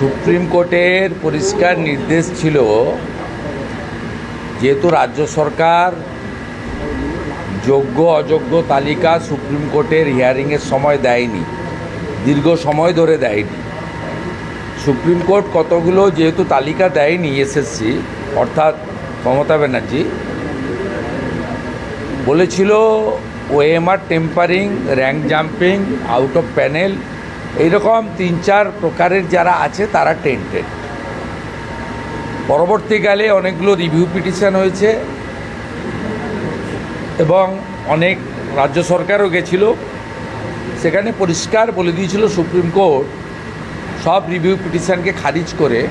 Supreme কোর্টের পরিষ্কার নির্দেশ ছিল যেহেতু রাজ্য সরকার যোগ্য, অযোগ্য তালিকা সুপ্রিম কোর্টের হিয়ারিংয়ের সময় দেয়নি, দীর্ঘ সময় ধরে দেয়নি। সুপ্রিম কোর্ট কতগুলো যেহেতু তালিকা দেয়নি এসএসসি, অর্থাৎ মমতা ব্যানার্জি, বলেছিল OMR tampering rank jumping out of panel এইরকম তিন চার প্রকারের যারা আছে, তারা টেন্টেড পরবর্তীকালে অনেকগুলো রিভিউ পিটিশন হয়েছে এবং অনেক রাজ্য সরকারও গেছিল। সেখানে পরিষ্কার বলে দিয়েছিল সুপ্রিম কোর্ট, সব রিভিউ পিটিশনকে খারিজ করে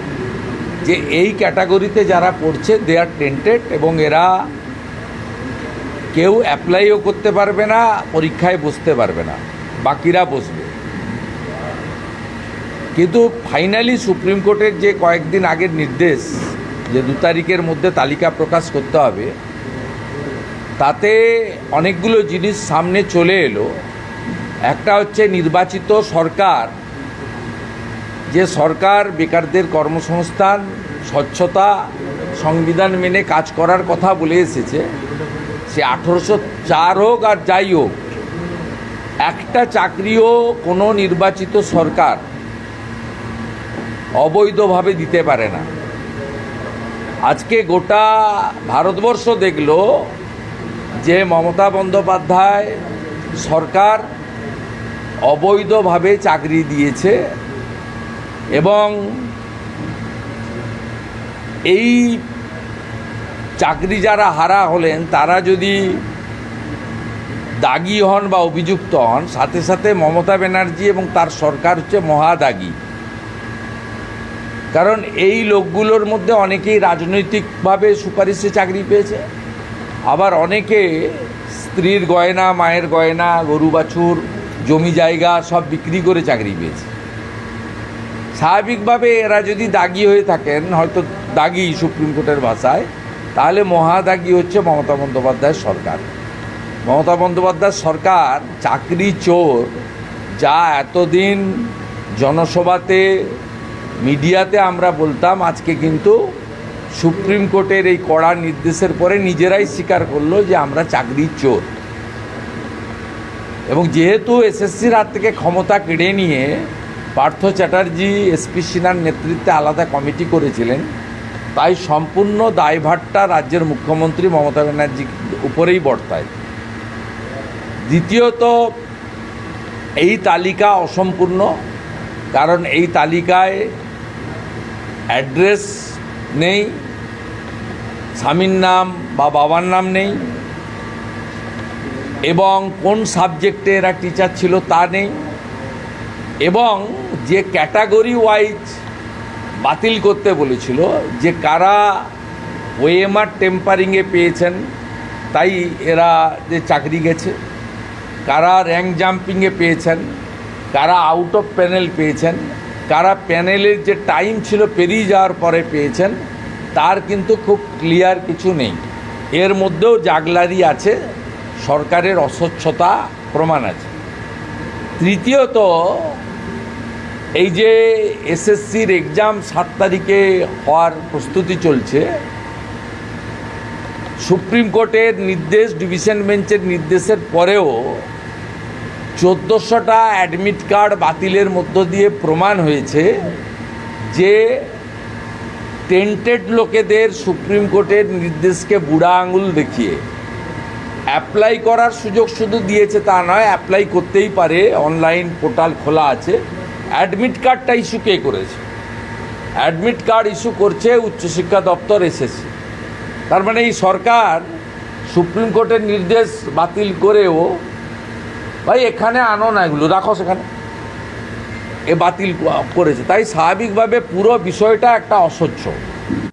যে এই ক্যাটাগরিতে যারা পড়ছে দে আর টেন্টেড এবং এরা কেউ অ্যাপ্লাইও করতে পারবে না, পরীক্ষায় বসতে পারবে না। বাকিরা বসবে। কিন্তু ফাইনালি সুপ্রিম কোর্টের যে কয়েকদিন আগের নির্দেশ, যে দু তারিখের মধ্যে তালিকা প্রকাশ করতে হবে, তাতে অনেকগুলো জিনিস সামনে চলে এলো। একটা হচ্ছে নির্বাচিত সরকার, যে সরকার বেকারদের কর্মসংস্থান, স্বচ্ছতা, সংবিধান মেনে কাজ করার কথা বলে এসেছে। সে আঠেরোশো চার হোক আর যাই হোক, একটা চাকরিও কোনো নির্বাচিত সরকার অবৈধভাবে দিতে পারে না। আজকে গোটা ভারতবর্ষ দেখল যে মমতা বন্দ্যোপাধ্যায় সরকার অবৈধভাবে চাকরি দিয়েছে এবং এই চাকরি যারা হারা হলেন, তারা যদি দাগি হন বা অভিযুক্ত হন, সাথে সাথে মমতা ব্যানার্জি এবং তার সরকার হচ্ছে মহাদাগী। কারণ এই লোকগুলোর মধ্যে অনেকেই রাজনৈতিকভাবে সুপারিশে চাকরি পেয়েছে। আবার অনেকে স্ত্রীর গয়না, মায়ের গয়না, গরু, বাছুর, জমি জায়গা সব বিক্রি করে চাকরি পেয়েছে। স্বাভাবিকভাবে এরা যদি দাগি হয়ে থাকেন, হয়তো দাগি সুপ্রিম কোর্টের ভাষায়, তাহলে মহাদাগি হচ্ছে মমতা বন্দ্যোপাধ্যায়ের সরকার। মমতা বন্দ্যোপাধ্যায় সরকার চাকরি চোর, যা এতদিন জনসভাতে মিডিয়াতে আমরা বলতাম, আজকে কিন্তু সুপ্রিম কোর্টের এই কড়া নির্দেশের পরে নিজেরাই স্বীকার করল যে আমরা চাকরি চোর। এবং যেহেতু এসএসসির হাত থেকে ক্ষমতা কেড়ে নিয়ে পার্থ চ্যাটার্জি এসপি সিনহার নেতৃত্বে আলাদা কমিটি করেছিলেন, তাই সম্পূর্ণ দায়ভারটা রাজ্যের মুখ্যমন্ত্রী মমতা ব্যানার্জির উপরেই বর্তায়। দ্বিতীয়ত, এই তালিকা অসম্পূর্ণ, কারণ এই তালিকায় অ্যাড্রেস নেই, স্বামীর নাম বা বাবার নাম নেই, এবং কোন সাবজেক্টে এরা টিচার ছিল তা নেই, এবং যে ক্যাটাগরি ওয়াইজ বাতিল করতে বলেছিল, যে কারা ওএমআর টেম্পারিংয়ে পেয়েছেন, তাই এরা যে চাকরি গেছে, কারা র্যাঙ্ক জাম্পিংয়ে পেয়েছেন, কারা আউট অফ প্যানেল পেয়েছেন কারা প্যানেলের যে টাইম ছিল পেরিয়ে যাওয়ার পরে পেয়েছেন, তার কিন্তু খুব ক্লিয়ার কিছু নেই। এর মধ্যেও জাগলারি আছে, সরকারের অস্বচ্ছতা প্রমাণ আছে। তৃতীয়ত, এই যে এসএসসির এক্সাম সাত তারিখে হওয়ার প্রস্তুতি চলছে, সুপ্রিম কোর্টের নির্দেশ, ডিভিশন বেঞ্চের নির্দেশের পরেও চোদ্দোশোটা অ্যাডমিট কার্ড বাতিলের মধ্য দিয়ে প্রমাণ হয়েছে যে টেন্টেড লোকেদের সুপ্রিম কোর্টের নির্দেশকে বুড়া আঙুল দেখিয়ে। অ্যাপ্লাই করার সুযোগ শুধু দিয়েছে তা নয় অ্যাপ্লাই করতেই পারে অনলাইন পোর্টাল খোলা আছে। অ্যাডমিট কার্ডটা ইস্যু কে করেছে? অ্যাডমিট কার্ড ইস্যু করছে উচ্চশিক্ষা দপ্তর এসেছে তার মানে এই সরকার সুপ্রিম কোর্টের নির্দেশ বাতিল করেও ভাই, এখানে আনো না এগুলো, রাখো সেখানে। এ বাতিল করেছে। তাই স্বাভাবিকভাবে পুরো বিষয়টা একটা অসহ্য।